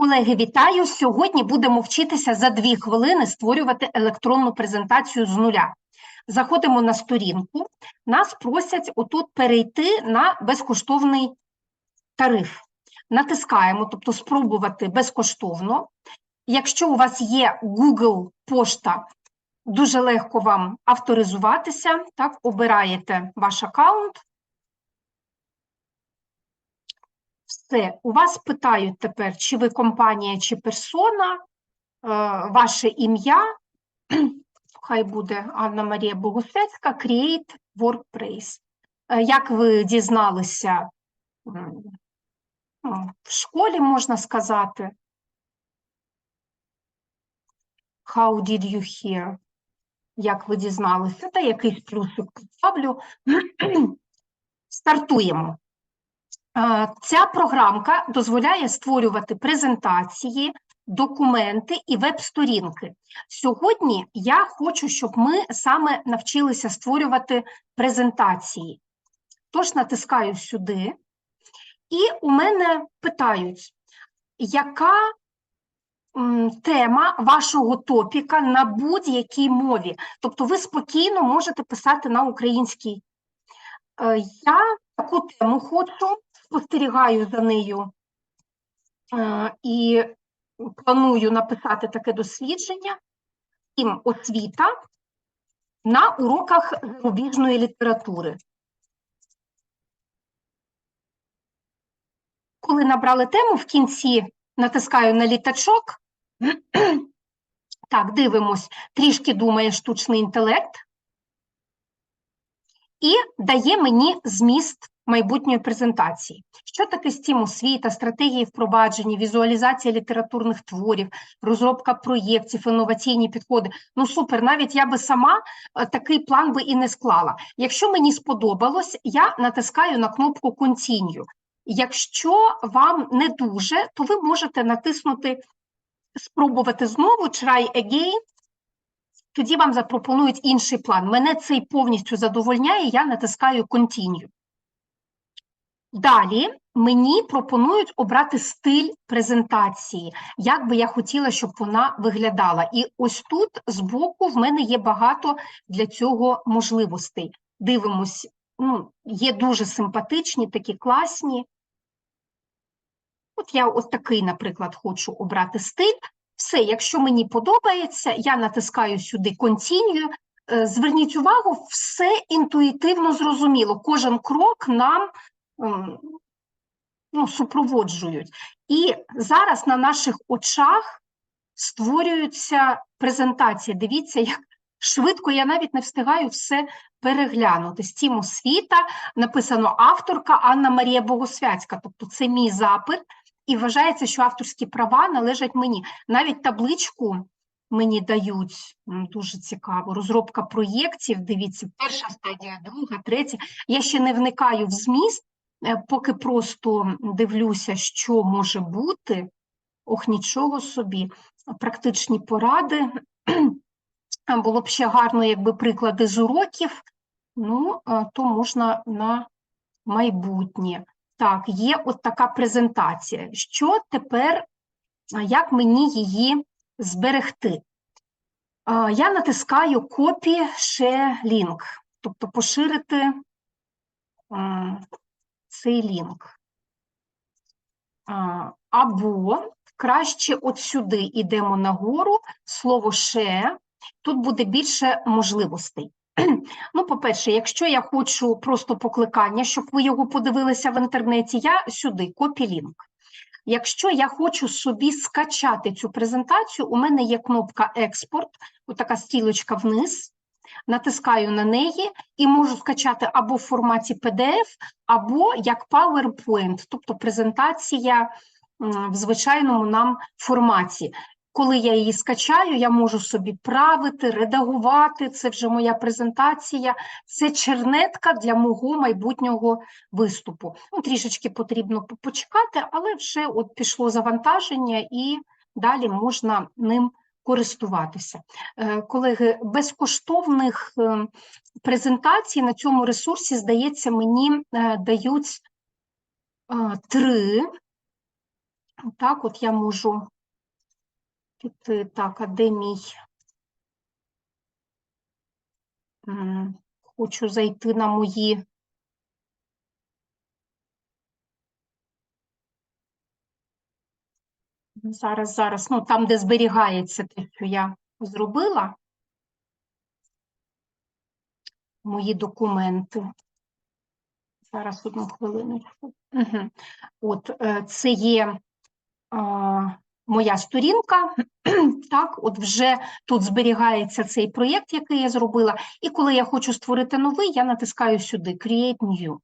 Колеги, вітаю! Сьогодні будемо вчитися за дві хвилини створювати електронну презентацію з нуля. Заходимо на сторінку. Нас просять отут перейти на безкоштовний тариф. Натискаємо, тобто спробувати безкоштовно. Якщо у вас є Google пошта, дуже легко вам авторизуватися. Так, обираєте ваш аккаунт. Все, у вас питають тепер, чи ви компанія, чи персона, е, ваше ім'я, хай буде Анна Марія Богусецька, Create Workplace. Е, Як ви дізналися ну, в школі, можна сказати? How did you hear? Як ви дізналися? Та якийсь плюсик поставлю. Стартуємо. Е, Ця програмка дозволяє створювати презентації, документи і веб-сторінки. Сьогодні я хочу, щоб ми саме навчилися створювати презентації. Тож натискаю сюди, і у мене питають, яка тема вашого топіка на будь-якій мові? Тобто ви спокійно можете писати на українській. Е, Я таку тему хочу, спостерігаю за нею е, і планую написати таке дослідження «Втім, освіта на уроках зарубіжної літератури. Коли набрали тему, в кінці натискаю на літачок. Так, дивимось, трішки думає штучний інтелект і дає мені зміст майбутньої презентації. Що таке стім освіта, стратегії впровадження, візуалізація літературних творів, розробка проєктів, інноваційні підходи. Ну супер, навіть я би сама е, такий план би і не склала. Якщо мені сподобалось, я натискаю на кнопку Continue. Якщо вам не дуже, то ви можете натиснути спробувати знову try again, тоді вам запропонують інший план. Мене цей повністю задовольняє, я натискаю Continue. Далі мені пропонують обрати стиль презентації, як би я хотіла, щоб вона виглядала. І ось тут збоку в мене є багато для цього можливостей. Дивимось, ну, є дуже симпатичні, такі класні. От я ось такий, наприклад, хочу обрати стиль. Все, якщо мені подобається, я натискаю сюди Continue. Е, Зверніть увагу, все інтуїтивно зрозуміло. Кожен крок нам ну, супроводжують. І зараз на наших очах створюються презентації. Дивіться, як швидко я навіть не встигаю все переглянути. Стім освіта написано авторка Анна Марія Богосвяцька. Тобто це мій запит, і вважається, що авторські права належать мені. Навіть табличку мені дають дуже цікаво. Розробка проєктів. Дивіться, перша стадія, друга, третя. Я ще не вникаю в зміст, е, поки просто дивлюся, що може бути. Ох, нічого собі. Практичні поради. Було б ще гарно, якби приклади з уроків. Ну, е, то можна на майбутнє. Так, є от така презентація. Що тепер, як мені її зберегти? Я натискаю Copy Share Link, тобто поширити цей лінк. Або краще от сюди йдемо нагору, слово share, тут буде більше можливостей. Ну, по-перше, якщо я хочу просто покликання, щоб ви його подивилися в інтернеті, я сюди копі-лінк. Якщо я хочу собі скачати цю презентацію, у мене є кнопка Експорт, отака стрілочка вниз, натискаю на неї і можу скачати або в форматі PDF, або як PowerPoint, тобто презентація в звичайному нам форматі. Коли я її скачаю, я можу собі правити, редагувати. Це вже моя презентація. Це чернетка для мого майбутнього виступу. Ну, трішечки потрібно почекати, але вже от пішло завантаження, і далі можна ним користуватися. Е, Колеги, безкоштовних е, презентацій на цьому ресурсі, здається, мені е, дають три. Так, от я можу піти, так, а де мій? Хочу зайти на мої. Зараз, зараз, ну там, де зберігається те, що я зробила. Мої документи. Зараз одну хвилиночку. Угу. От е, це є а, моя сторінка. Так, от вже тут зберігається цей проєкт, який я зробила. І коли я хочу створити новий, я натискаю сюди Create New.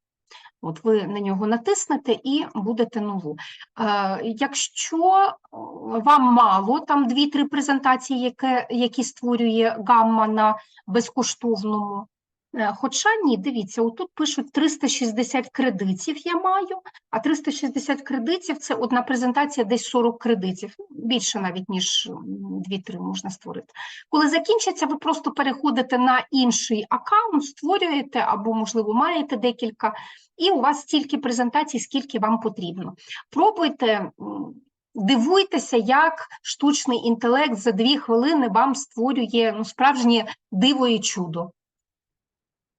От ви на нього натиснете і будете нову. Е, якщо е, вам мало, там 2-3 презентації, яке, які створює гамма на безкоштовному. Е, Хоча ні, дивіться, отут пишуть 360 кредитів я маю, а 360 кредитів це одна презентація, десь 40 кредитів. Ну, Більше навіть, ніж 2-3 можна створити. Коли закінчиться, ви просто переходите на інший аккаунт, створюєте або, можливо, маєте декілька, і у вас стільки презентацій, скільки вам потрібно. Пробуйте, дивуйтеся, як штучний інтелект за дві хвилини вам створює ну, справжнє диво і чудо.